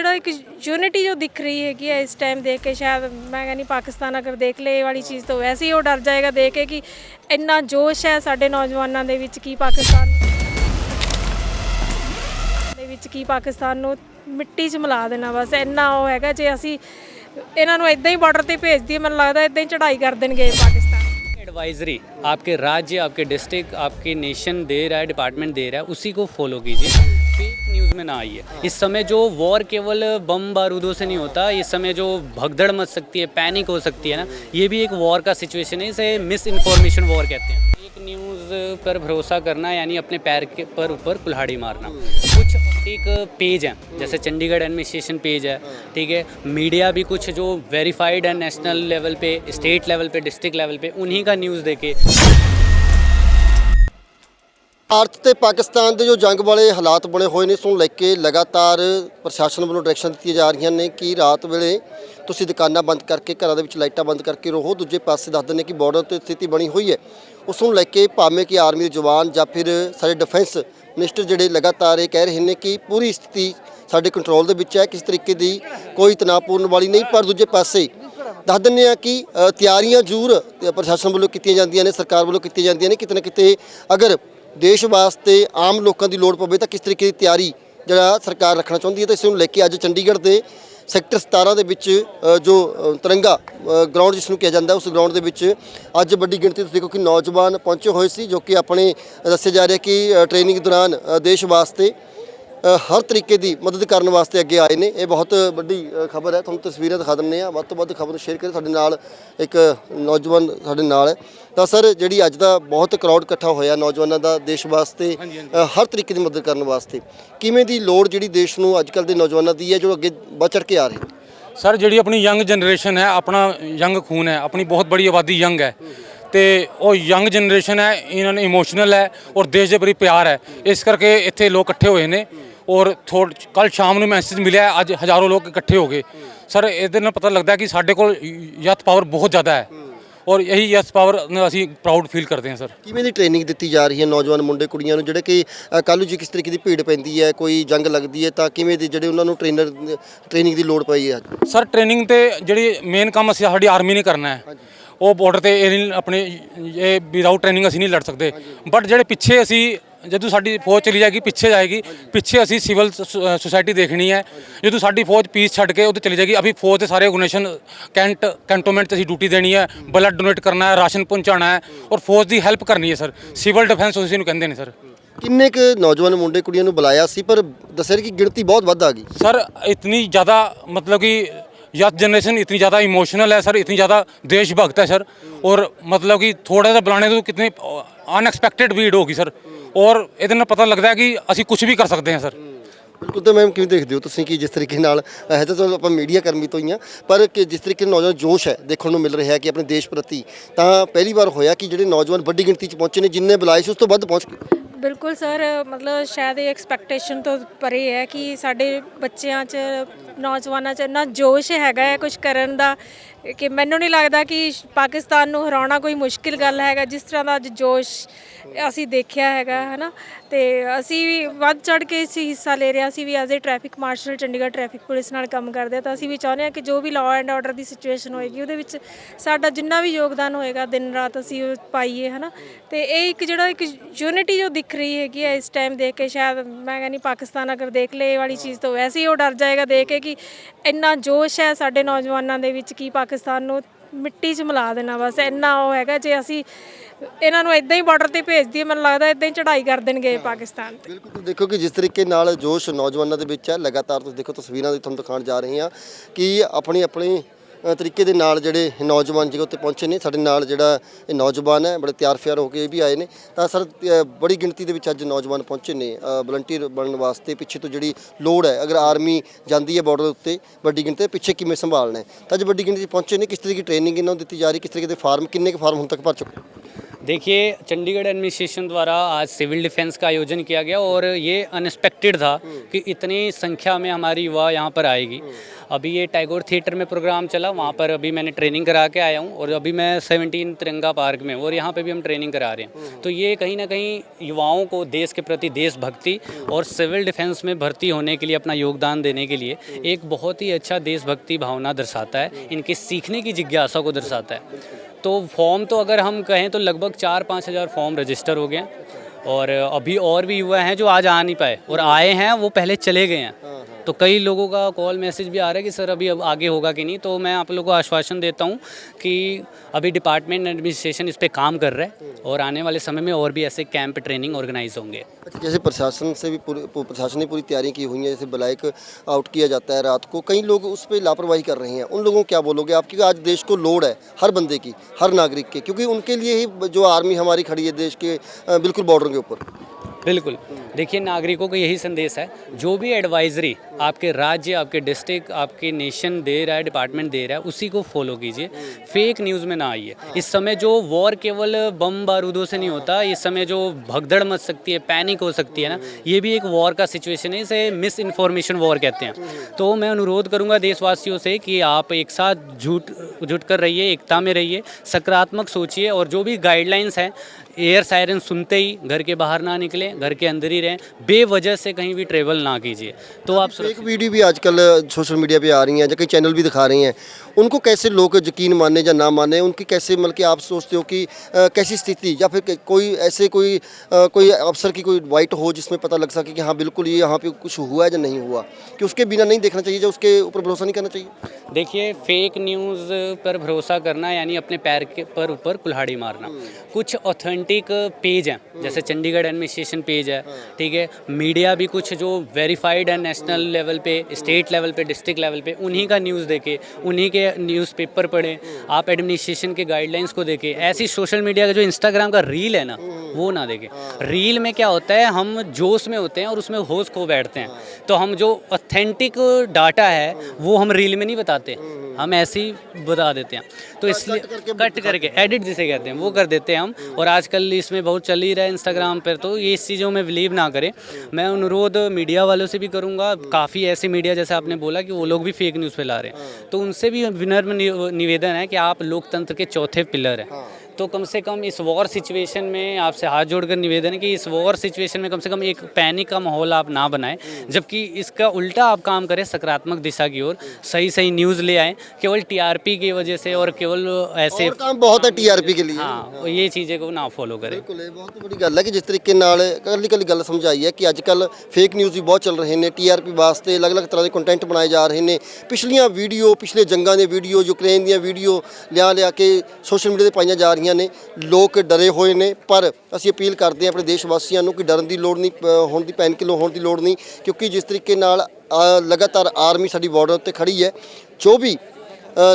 ਜਿਹੜਾ ਇੱਕ ਯੂਨਿਟੀ ਜੋ ਦਿਖ ਰਹੀ ਹੈਗੀ ਹੈ ਇਸ ਟਾਈਮ ਦੇਖ ਕੇ ਸ਼ਾਇਦ ਮੈਂ ਕਹਿੰਦੀ ਪਾਕਿਸਤਾਨ ਅਗਰ ਦੇਖ ਲੇ ਇਹ ਵਾਲੀ ਚੀਜ਼ ਤਾਂ ਵੈਸੇ ਹੀ ਉਹ ਡਰ ਜਾਏਗਾ ਦੇਖ ਕੇ ਕਿ ਇੰਨਾ ਜੋਸ਼ ਹੈ ਸਾਡੇ ਨੌਜਵਾਨਾਂ ਦੇ ਵਿੱਚ ਕੀ ਪਾਕਿਸਤਾਨ ਦੇ ਵਿੱਚ ਕੀ ਪਾਕਿਸਤਾਨ ਨੂੰ ਮਿੱਟੀ 'ਚ ਮਿਲਾ ਦੇਣਾ ਬਸ ਇੰਨਾ ਉਹ ਹੈਗਾ ਜੇ ਅਸੀਂ ਇਹਨਾਂ ਨੂੰ ਇਦਾਂ ਹੀ ਬਾਰਡਰ ਤੇ ਭੇਜ ਦਈਏ ਮੈਨੂੰ ਲੱਗਦਾ ਇਦਾਂ ਹੀ ਚੜ੍ਹਾਈ ਕਰ ਦੇਣਗੇ ਇਹ ਪਾਕਿਸਤਾਨ एडवाइजरी आपके राज्य आपके डिस्ट्रिक्ट आपके नेशन दे रहा है डिपार्टमेंट दे रहा है उसी को फॉलो कीजिए फेक न्यूज़ में ना आई है। इस समय जो वॉर केवल बम बारूदों से नहीं होता, इस समय जो भगदड़ मच सकती है, पैनिक हो सकती है ना, ये भी एक वॉर का सिचुएशन है, इसे मिस इन्फॉर्मेशन वॉर कहते हैं। एक न्यूज़ पर भरोसा करना, यानी अपने पैर के पर ऊपर कुल्हाड़ी मारना। कुछ एक पेज हैं, जैसे चंडीगढ़ एडमिनिस्ट्रेशन पेज है, ठीक है? मीडिया भी कुछ जो वेरीफाइड है नेशनल लेवल पे स्टेट लेवल पे डिस्ट्रिक्ट लेवल पे, उन्हीं का न्यूज़ देके ਭਾਰਤ ਤੇ ਪਾਕਿਸਤਾਨ ਦੇ ਜੋ ਜੰਗ ਵਾਲੇ ਹਾਲਾਤ ਬਣੇ ਹੋਏ ਨੇ, ਇਸ ਨੂੰ ਲੈ ਕੇ ਲਗਾਤਾਰ ਪ੍ਰਸ਼ਾਸਨ ਵੱਲੋਂ ਡਾਇਰੈਕਸ਼ਨ ਦਿੱਤੀਆਂ ਜਾ ਰਹੀਆਂ ਨੇ ਕਿ ਰਾਤ ਵੇਲੇ ਤੁਸੀਂ ਦੁਕਾਨਾਂ ਬੰਦ ਕਰਕੇ, ਘਰਾਂ ਦੇ ਵਿੱਚ ਲਾਈਟਾਂ ਬੰਦ ਕਰਕੇ ਰਹੋ। ਦੂਜੇ ਪਾਸੇ ਦੱਸ ਦਿੰਦੇ ਕਿ ਬਾਰਡਰ ਤੇ ਸਥਿਤੀ ਬਣੀ ਹੋਈ ਹੈ। ਉਸ ਨੂੰ ਲੈ ਕੇ ਭਾਵੇਂ ਕਿ ਆਰਮੀ ਦੇ ਜਵਾਨ ਜਾਂ ਫਿਰ ਸਾਡੇ ਡਿਫੈਂਸ ਮਿਨਿਸਟਰ ਜਿਹੜੇ ਲਗਾਤਾਰ ਇਹ ਕਹਿ ਰਹੇ ਨੇ ਕਿ ਪੂਰੀ ਸਥਿਤੀ ਸਾਡੇ ਕੰਟਰੋਲ ਦੇ ਵਿੱਚ ਹੈ, ਕਿਸ ਤਰੀਕੇ ਦੀ ਕੋਈ ਤਣਾਅਪੂਰਨ ਵਾਲੀ ਨਹੀਂ। ਪਰ ਦੂਜੇ ਪਾਸੇ ਦੱਸ ਦਿੰਦੇ ਆ ਕਿ ਤਿਆਰੀਆਂ ਜ਼ਰੂਰ ਪ੍ਰਸ਼ਾਸਨ ਵੱਲੋਂ ਕੀਤੀਆਂ ਜਾਂਦੀਆਂ ਨੇ, ਸਰਕਾਰ ਵੱਲੋਂ ਕੀਤੀਆਂ ਜਾਂਦੀਆਂ ਨੇ। ਕਿਤੇ ਨਾ ਕਿਤੇ ਅਗਰ ਦੇਸ਼ ਵਾਸਤੇ ਆਮ ਲੋਕਾਂ ਦੀ ਲੋੜ ਪਵੇ ਤਾਂ ਕਿਸ ਤਰੀਕੇ ਦੀ ਤਿਆਰੀ ਜਿਹੜਾ ਸਰਕਾਰ ਰੱਖਣਾ ਚਾਹੁੰਦੀ ਹੈ ਤਾਂ ਇਸ ਨੂੰ ਲੈ ਕੇ ਅੱਜ ਚੰਡੀਗੜ੍ਹ ਦੇ ਸੈਕਟਰ 17 ਦੇ ਵਿੱਚ ਜੋ ਤਿਰੰਗਾ ਗਰਾਊਂਡ ਜਿਸ ਨੂੰ ਕਿਹਾ ਜਾਂਦਾ, ਉਸ ਗਰਾਊਂਡ ਦੇ ਵਿੱਚ ਅੱਜ ਵੱਡੀ ਗਿਣਤੀ ਤੁਸੀਂ ਦੇਖੋ ਕਿ ਨੌਜਵਾਨ ਪਹੁੰਚੇ ਹੋਏ ਸੀ ਜੋ ਕਿ ਆਪਣੇ ਦੱਸਿਆ ਜਾ ਰਿਹਾ ਕਿ ਟ੍ਰੇਨਿੰਗ ਦੌਰਾਨ ਦੇਸ਼ ਵਾਸਤੇ ਹਰ ਤਰੀਕੇ ਦੀ ਮਦਦ ਕਰਨ ਵਾਸਤੇ ਅੱਗੇ ਆਏ ਨੇ। ਇਹ ਬਹੁਤ ਵੱਡੀ ਖਬਰ ਹੈ। ਤੁਹਾਨੂੰ ਤਸਵੀਰਾਂ ਦਿਖਾ ਦਿੰਨੇ ਆ ਵੱਧ ਤੋਂ ਵੱਧ ਖਬਰ ਸ਼ੇਅਰ ਕਰੇ ਸਾਡੇ ਨਾਲ ਇੱਕ ਨੌਜਵਾਨ ਸਾਡੇ ਨਾਲ ਹੈ। ਤਾਂ ਸਰ ਜਿਹੜੀ ਅੱਜ ਦਾ ਬਹੁਤ ਕਰਾਊਡ ਇਕੱਠਾ ਹੋਇਆ ਨੌਜਵਾਨਾਂ ਦਾ ਦੇਸ਼ ਵਾਸਤੇ ਹਰ ਤਰੀਕੇ ਦੀ ਮਦਦ ਕਰਨ ਵਾਸਤੇ ਕਿਵੇਂ ਦੀ ਲੋੜ ਜਿਹੜੀ ਦੇਸ਼ ਨੂੰ ਅੱਜ ਕੱਲ ਦੇ ਨੌਜਵਾਨਾਂ ਦੀ ਹੈ ਜੋ ਅੱਗੇ ਵੱਧ ਚੜ੍ਹ ਕੇ ਆ ਰਹੇ ਸਰ ਜਿਹੜੀ ਆਪਣੀ ਯੰਗ ਜਨਰੇਸ਼ਨ ਹੈ ਆਪਣਾ ਯੰਗ ਖੂਨ ਹੈ ਆਪਣੀ ਬਹੁਤ ਬੜੀ ਆਬਾਦੀ ਯੰਗ ਹੈ। ਤੇ ਉਹ ਯੰਗ ਜਨਰੇਸ਼ਨ ਹੈ ਇਹਨਾਂ ਨੇ ਇਮੋਸ਼ਨਲ ਹੈ ਔਰ ਦੇਸ਼ ਦੇ ਪ੍ਰਤੀ ਪਿਆਰ ਹੈ। ਇਸ ਕਰਕੇ ਇੱਥੇ ਲੋਕ ਇਕੱਠੇ ਹੋਏ ਨੇ। ਔਰ ਥੋੜ ਕੱਲ ਸ਼ਾਮ ਨੂੰ ਮੈਸੇਜ ਮਿਲਿਆ ਅੱਜ ਹਜ਼ਾਰੋਂ ਲੋਕ ਇਕੱਠੇ ਹੋ ਗਏ। ਸਰ ਇਹਦੇ ਨਾਲ ਪਤਾ ਲੱਗਦਾ ਕਿ ਸਾਡੇ ਕੋਲ ਯਥ ਪਾਵਰ ਬਹੁਤ ਜ਼ਿਆਦਾ ਹੈ। ਔਰ ਇਹੀ ਯਥ ਪਾਵਰ ਅਸੀਂ ਪ੍ਰਾਊਡ ਫੀਲ ਕਰਦੇ ਹਾਂ ਸਰ ਕਿਵੇਂ ਦੀ ਟ੍ਰੇਨਿੰਗ ਦਿੱਤੀ ਜਾ ਰਹੀ ਹੈ ਨੌਜਵਾਨ ਮੁੰਡੇ ਕੁੜੀਆਂ ਨੂੰ ਜਿਹੜੇ ਕਿ ਕੱਲ੍ਹ ਨੂੰ ਜੀ ਕਿਸ ਤਰੀਕੇ ਦੀ ਭੀੜ ਪੈਂਦੀ ਹੈ ਕੋਈ ਜੰਗ ਲੱਗਦੀ ਹੈ ਤਾਂ ਕਿਵੇਂ ਦੀ ਜਿਹੜੇ ਉਹਨਾਂ ਨੂੰ ਟ੍ਰੇਨਰ ਟ੍ਰੇਨਿੰਗ ਦੀ ਲੋੜ ਪਈ ਹੈ ਅੱਜ? ਸਰ ਟ੍ਰੇਨਿੰਗ ਤੇ ਜਿਹੜੀ ਮੇਨ ਕੰਮ ਅਸੀਂ ਸਾਡੀ ਆਰਮੀ ਨੇ ਕਰਨਾ ਹੈ। ਉਹ ਬਾਰਡਰ ਤੇ ਇਹ ਆਪਣੇ ਇਹ ਵਿਦਆਊਟ ਟ੍ਰੇਨਿੰਗ ਅਸੀਂ ਨਹੀਂ ਲੜ ਸਕਦੇ। ਬਟ ਜਿਹੜੇ ਪਿੱਛੇ ਅਸੀਂ ਜਦੋਂ ਸਾਡੀ ਫੌਜ ਚਲੀ ਜਾਏਗੀ ਪਿੱਛੇ ਜਾਏਗੀ ਪਿੱਛੇ ਅਸੀਂ ਸਿਵਲ ਸੁਸਾਇਟੀ ਦੇਖਣੀ ਹੈ ਜਦੋਂ ਸਾਡੀ ਫੌਜ ਪੀਸ ਛੱਡ ਕੇ ਉੱਥੇ ਚਲੀ ਜਾਏਗੀ ਅਸੀਂ ਫੌਜ ਦੇ ਸਾਰੇ ਆਰਗੇਨਾਈਜੇਸ਼ਨ ਕੈਂਟ ਕੈਂਟੋਨਮੈਂਟ ਤੇ ਅਸੀਂ ਡਿਊਟੀ ਦੇਣੀ ਹੈ ਬਲੱਡ ਡੋਨੇਟ ਕਰਨਾ ਹੈ ਰਾਸ਼ਨ ਪਹੁੰਚਾਉਣਾ ਹੈ ਔਰ ਫੌਜ ਦੀ ਹੈਲਪ ਕਰਨੀ ਹੈ ਸਰ ਸਿਵਲ ਡਿਫੈਂਸ ਉਸ ਨੂੰ ਕਹਿੰਦੇ ਨੇ ਸਰ ਕਿੰਨੇ ਕੁ ਨੌਜਵਾਨ ਮੁੰਡੇ ਕੁੜੀਆਂ ਨੂੰ ਬੁਲਾਇਆ ਸੀ ਪਰ ਦੱਸਿਆ ਕਿ ਗਿਣਤੀ ਬਹੁਤ ਵੱਧ ਆ ਗਈ सर इतनी ज़्यादा मतलब कि यथ जनरेशन इतनी ज़्यादा इमोशनल है सर इतनी ज़्यादा देशभक्त है सर और मतलब कि थोड़ा सा बुलाने तो कितनी अनएक्सपेक्टेड भीड़ होगी सर और ਇਹਦੇ ਨਾਲ ਪਤਾ ਲੱਗਦਾ ਹੈ ਕਿ ਅਸੀਂ ਕੁਝ ਵੀ ਕਰ ਸਕਦੇ ਹਾਂ ਸਰ। ਬਿਲਕੁਲ ਤਾਂ ਮੈਮ ਕਿਵੇਂ ਦੇਖਦੇ ਹੋ ਤੁਸੀਂ ਕਿ ਜਿਸ ਤਰੀਕੇ ਨਾਲ ਹੈ ਤਾਂ ਚਲੋ ਆਪਾਂ ਮੀਡੀਆ ਕਰਮੀ ਤੋਂ ਹੀ ਆ ਪਰ ਕਿ ਜਿਸ ਤਰੀਕੇ ਨਾਲ ਨੌਜਵਾਨ ਜੋਸ਼ ਹੈ ਦੇਖਣ ਨੂੰ ਮਿਲ ਰਿਹਾ ਹੈ ਕਿ ਆਪਣੇ ਦੇਸ਼ ਪ੍ਰਤੀ ਤਾਂ ਪਹਿਲੀ ਵਾਰ ਹੋਇਆ ਕਿ ਜਿਹੜੇ ਨੌਜਵਾਨ ਵੱਡੀ ਗਿਣਤੀ 'ਚ ਪਹੁੰਚੇ ਨੇ ਜਿੰਨੇ ਬੁਲਾਏ ਸੀ ਉਸ ਤੋਂ ਵੱਧ ਪਹੁੰਚ ਗਏ? ਬਿਲਕੁਲ ਸਰ ਮਤਲਬ ਸ਼ਾਇਦ ਇਹ ਐਕਸਪੈਕਟੇਸ਼ਨ ਤੋਂ ਪਰੇ ਹੈ ਕਿ ਸਾਡੇ ਬੱਚਿਆਂ 'ਚ ਨੌਜਵਾਨਾਂ 'ਚ ਇੰਨਾ ਜੋਸ਼ ਹੈਗਾ ਹੈ ਕੁਝ ਕਰਨ ਦਾ ਕਿ ਮੈਨੂੰ ਨਹੀਂ ਲੱਗਦਾ ਕਿ ਪਾਕਿਸਤਾਨ ਨੂੰ ਹਰਾਉਣਾ ਕੋਈ ਮੁਸ਼ਕਿਲ ਗੱਲ ਹੈਗਾ, ਜਿਸ ਤਰ੍ਹਾਂ ਦਾ ਅੱਜ ਜੋਸ਼ ਅਸੀਂ ਦੇਖਿਆ ਹੈਗਾ, ਹਨਾ? ਤੇ ਅਸੀਂ ਵੀ ਵੱਧ ਚੜ ਕੇ ਇਸ 'ਚ ਹਿੱਸਾ ਲੈ ਰਹੇ ਹਾਂ। ਅਸੀਂ ਵੀ as a traffic marshal Chandigarh traffic police ਨਾਲ ਕੰਮ ਕਰਦੇ ਹਾਂ। ਤਾਂ ਅਸੀਂ ਵੀ ਚਾਹੁੰਦੇ ਹਾਂ ਕਿ ਜੋ ਵੀ ਲਾਅ ਐਂਡ ਆਰਡਰ ਦੀ ਸਿਚੁਏਸ਼ਨ ਹੋਏਗੀ, ਉਹਦੇ ਵਿੱਚ ਸਾਡਾ ਜਿੰਨਾ ਵੀ ਯੋਗਦਾਨ ਹੋਏਗਾ, ਦਿਨ ਰਾਤ ਅਸੀਂ ਉਹ ਪਾਈਏ, ਹਨਾ? ਤੇ ਇਹ ਇੱਕ ਜਿਹੜਾ ਇੱਕ ਯੂਨਿਟੀ ਜੋ ਦਿਖ ਰਹੀ ਹੈਗੀ ਹੈ ਇਸ ਟਾਈਮ ਦੇਖ ਕੇ, ਸ਼ਾਇਦ ਮੈਂ ਕਹਿੰਦੀ ਪਾਕਿਸਤਾਨ ਅਗਰ ਦੇਖ ਲੇ ਇਹ ਵਾਲੀ ਚੀਜ਼ ਤੋਂ, ਵੈਸੇ ਹੀ ਉਹ ਡਰ ਜਾਏਗਾ ਦੇਖ ਕੇ ਕਿ ਇੰਨਾ ਜੋਸ਼ ਹੈ ਸਾਡੇ ਨੌਜਵਾਨਾਂ ਦੇ ਵਿੱਚ ਕਿ ਪਾਕਿਸਤਾਨ ਨੂੰ ਮਿੱਟੀ 'ਚ ਮਿਲਾ ਦੇਣਾ ਬਸ ਇੰਨਾ ਉਹ ਹੈਗਾ ਜੇ ਅਸੀਂ ਇਹਨਾਂ ਨੂੰ ਇਦਾਂ ਹੀ ਬਾਰਡਰ ਤੇ ਭੇਜ ਦਈਏ ਮੈਨੂੰ ਲੱਗਦਾ ਇਦਾਂ ਹੀ ਚੜ੍ਹਾਈ ਕਰ ਦੇਣਗੇ ਪਾਕਿਸਤਾਨ ਤੇ। ਬਿਲਕੁਲ ਤੁਸੀਂ ਦੇਖੋ ਕਿ ਜਿਸ ਤਰੀਕੇ ਨਾਲ ਜੋਸ਼ ਨੌਜਵਾਨਾਂ ਦੇ ਵਿੱਚ ਹੈ ਲਗਾਤਾਰ ਤੁਸੀਂ ਦੇਖੋ ਤਸਵੀਰਾਂ ਦੀ ਤੁਹਾਨੂੰ ਦਿਖਾਉਣ ਜਾ ਰਹੇ ਹਾਂ ਕਿ ਆਪਣੀ ਆਪਣੀ ਤਰੀਕੇ ਦੇ ਨਾਲ ਜਿਹੜੇ ਨੌਜਵਾਨ ਜਿਹੜੇ ਉੱਤੇ ਪਹੁੰਚੇ ਨੇ, ਸਾਡੇ ਨਾਲ ਜਿਹੜਾ ਇਹ ਨੌਜਵਾਨ ਹੈ, ਬੜੇ ਤਿਆਰ ਫਿਆਰ ਹੋ ਕੇ ਇਹ ਵੀ ਆਏ ਨੇ। ਤਾਂ ਸਰ ਬੜੀ ਗਿਣਤੀ ਦੇ ਵਿੱਚ ਅੱਜ ਨੌਜਵਾਨ ਪਹੁੰਚੇ ਨੇ। ਵਲੰਟੀਅਰ ਬਣਨ ਵਾਸਤੇ ਪਿੱਛੇ ਤੋਂ ਜਿਹੜੀ ਲੋੜ ਹੈ, ਅਗਰ ਆਰਮੀ ਜਾਂਦੀ ਹੈ ਬਾਰਡਰ ਉੱਤੇ, ਵੱਡੀ ਗਿਣਤੀ ਤੇ ਪਿੱਛੇ ਕਿਵੇਂ ਸੰਭਾਲਣਾ ਹੈ? ਤਾਂ ਅੱਜ ਵੱਡੀ ਗਿਣਤੀ 'ਚ ਪਹੁੰਚੇ ਨੇ, ਕਿਸ ਤਰੀਕੇ ਦੀ ਟ੍ਰੇਨਿੰਗ ਇਹਨਾਂ ਨੂੰ ਦਿੱਤੀ ਜਾ ਰਹੀ ਕਿਸ ਤਰੀਕੇ ਦੇ ਫਾਰਮ ਕਿੰਨੇ ਕੁ ਫਾਰਮ ਹੁਣ ਤੱਕ ਭਰ ਚੁੱਕੇ देखिए चंडीगढ़ एडमिनिस्ट्रेशन द्वारा आज सिविल डिफेंस का आयोजन किया गया और ये अनएक्सपेक्टेड था कि इतनी संख्या में हमारी युवा यहाँ पर आएगी। अभी ये टैगोर थिएटर में प्रोग्राम चला वहाँ पर अभी मैंने ट्रेनिंग करा के आया हूँ और अभी मैं 17 तिरंगा पार्क में हूँ और यहाँ पे भी हम ट्रेनिंग करा रहे हैं। तो ये कहीं ना कहीं युवाओं को देश के प्रति देशभक्ति और सिविल डिफेंस में भर्ती होने के लिए अपना योगदान देने के लिए एक बहुत ही अच्छा देशभक्ति भावना दर्शाता है। इनकी सीखने की जिज्ञासा को दर्शाता है। तो फॉर्म तो अगर हम कहें तो लगभग चार पाँच हज़ार फॉर्म रजिस्टर हो गए हैं और अभी और भी युवा हैं जो आज आ नहीं पाए और आए हैं वो पहले चले गए हैं तो कई लोगों का कॉल मैसेज भी आ रहा है कि सर अभी अब आगे होगा कि नहीं? तो मैं आप लोगों को आश्वासन देता हूँ कि अभी डिपार्टमेंट एडमिनिस्ट्रेशन इस पर काम कर रहा है और आने वाले समय में और भी ऐसे कैंप ट्रेनिंग ऑर्गेनाइज होंगे। अच्छा जैसे प्रशासन से भी पूरी प्रशासन ने पूरी तैयारी की हुई है जैसे ब्लैक आउट किया जाता है रात को कई लोग उस पर लापरवाही कर रहे हैं। उन लोगों को क्या बोलोगे आप? क्योंकि आज देश को लोड है हर बंदे की हर नागरिक के क्योंकि उनके लिए ही जो आर्मी हमारी खड़ी है देश के बिल्कुल बॉर्डर के ऊपर। बिल्कुल। देखिए नागरिकों को यही संदेश है जो भी एडवाइजरी आपके राज्य आपके डिस्ट्रिक्ट आपके नेशन दे रहा है डिपार्टमेंट दे रहा है उसी को फॉलो कीजिए। फेक न्यूज़ में ना आइए। इस समय जो वॉर केवल बम बारूदों से नहीं होता इस समय जो भगदड़ मच सकती है पैनिक हो सकती है ना ये भी एक वॉर का सिचुएशन है इसे मिस इन्फॉर्मेशन वॉर कहते हैं। तो मैं अनुरोध करूँगा देशवासियों से कि आप एक साथ जुट जुट कर रहिए एकता में रहिए सकारात्मक सोचिए और जो भी गाइडलाइंस हैं एयर सायरन सुनते ही घर के बाहर ना निकलें घर के अंदर ही रहें बेवजह से कहीं भी ट्रेवल ना कीजिए। तो आप एक वीडियो भी आजकल सोशल मीडिया पे आ रही हैं जो कई चैनल भी दिखा रहे हैं। उनको कैसे लोग यकीन माने या ना माने? उनकी कैसे मतलब कि आप सोचते हो कि अ, कैसी स्थिति? या फिर कोई ऐसे कोई अ, कोई अफसर की कोई वाइट हो जिसमें पता लग सके कि हाँ बिल्कुल ये यहाँ पे कुछ हुआ है या नहीं हुआ? कि उसके बिना नहीं देखना चाहिए या उसके ऊपर भरोसा नहीं करना चाहिए? देखिए फेक न्यूज़ पर भरोसा करना यानी अपने पैर के पर ऊपर कुल्हाड़ी मारना। कुछ ऑथेंटिक पेज हैं जैसे चंडीगढ़ एडमिनिस्ट्रेशन पेज है। ठीक है? मीडिया भी कुछ जो वेरीफाइड है नेशनल लेवल पे स्टेट लेवल पे डिस्ट्रिक्ट लेवल पे उन्हीं का न्यूज़ देखे उन्हीं के न्यूज़पेपर पढ़ें आप एडमिनिस्ट्रेशन के गाइडलाइंस को देखें ऐसी सोशल मीडिया का जो इंस्टाग्राम का रील है ना वो ना देखें। रील में क्या होता है हम जोश में होते हैं और उसमें होश खो बैठते हैं। तो हम जो ऑथेंटिक डाटा है वो हम रील में नहीं बताते। हम ऐसे ही बता देते हैं। तो इसलिए कट करके एडिट जिसे कहते हैं वो कर देते हैं हम। और आजकल इसमें बहुत चल ही रहा है इंस्टाग्राम पर तो ये इस चीज़ों में बिलीव ना करें मैं अनुरोध मीडिया वालों से भी करूँगा काफ़ी ऐसे मीडिया जैसे आपने बोला कि वो लोग भी फेक न्यूज़ फैला रहे हैं तो उनसे भी विनम्र नि- निवेदन है कि आप लोकतंत्र के चौथे पिलर हैं तो कम से कम इस वॉर सिचुएशन में आपसे हाथ जोड़कर निवेदन है कि इस वॉर सिचुएशन में कम से कम एक पैनिक का माहौल आप ना बनाएं जबकि इसका उल्टा आप काम करें सकारात्मक दिशा की ओर सही सही न्यूज़ ले आएं केवल टीआरपी की वजह से और केवल ऐसे और काम बहुत है टीआरपੀ के लिए हाँ ये चीज़ें को ना फॉलो करें ਬਿਲਕੁਲ ਇਹ ਬਹੁਤ ਵੱਡੀ ਗੱਲ ਹੈ ਕਿ ਜਿਸ ਤਰੀਕੇ ਨਾਲ ਕੱਲੀ ਕੱਲੀ ਗੱਲ ਸਮਝਾਈ ਹੈ ਕਿ ਅੱਜ ਕੱਲ ਫੇਕ ਨਿਊਜ਼ ਵੀ ਬਹੁਤ ਚੱਲ ਰਹੇ ਨੇ ਟੀਆਰਪੀ ਵਾਸਤੇ ਅਲੱਗ-ਅਲੱਗ ਤਰ੍ਹਾਂ ਦੇ ਕੰਟੈਂਟ ਬਣਾਏ ਜਾ ਰਹੇ ਨੇ ਪਿਛਲੀਆਂ ਵੀਡੀਓ ਪਿਛਲੇ ਜੰਗਾਂ ਦੀਆਂ ਵੀਡੀਓ ਯੂਕਰੇਨ ਦੀਆਂ ਵੀਡੀਓ ਲਿਆ ਲਿਆ ਕੇ ਸੋਸ਼ਲ ਮੀਡੀਆ ਤੇ ਪਾਈਆਂ ਜਾ ਰਹੀਆਂ ਨੇ ਲੋਕ ਡਰੇ ਹੋਏ ਨੇ ਪਰ ਅਸੀਂ ਅਪੀਲ ਕਰਦੇ ਹਾਂ ਆਪਣੇ ਦੇਸ਼ ਵਾਸੀਆਂ ਨੂੰ ਕਿ ਡਰਨ ਦੀ ਲੋੜ ਨਹੀਂ ਅ, ਹੋਣ ਦੀ ਪੈਨਿਕ ਹੋਣ ਦੀ ਲੋੜ ਨਹੀਂ ਕਿਉਂਕਿ ਜਿਸ ਤਰੀਕੇ ਨਾਲ ਲਗਾਤਾਰ ਆਰਮੀ ਸਾਡੀ ਬਾਰਡਰ ਉੱਤੇ ਖੜੀ ਹੈ ਜੋ ਵੀ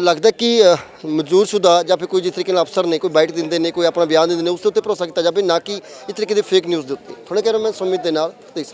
ਲੱਗਦਾ ਕਿ ਅ, ਮਨਜ਼ੂਰਸ਼ੁਦਾ ਜਾਂ ਫਿਰ ਕੋਈ ਜਿਸ ਤਰੀਕੇ ਨਾਲ ਅਫਸਰ ਨੇ ਕੋਈ ਬਾਈਟ ਦਿੰਦੇ ਨੇ ਕੋਈ ਆਪਣਾ ਬਿਆਨ ਦਿੰਦੇ ਨੇ ਉਸ ਦੇ ਉੱਤੇ ਭਰੋਸਾ ਕੀਤਾ ਜਾਵੇ ਨਾ ਕਿ ਇਸ ਤਰੀਕੇ ਦੇ ਫੇਕ ਨਿਊਜ਼ ਦੇ ਉੱਤੇ। ਥੋੜਾ ਕਹਿ ਰਿਹਾ ਮੈਂ ਸੁਮਿਤ ਦੇ ਨਾਲ ਦੇਖ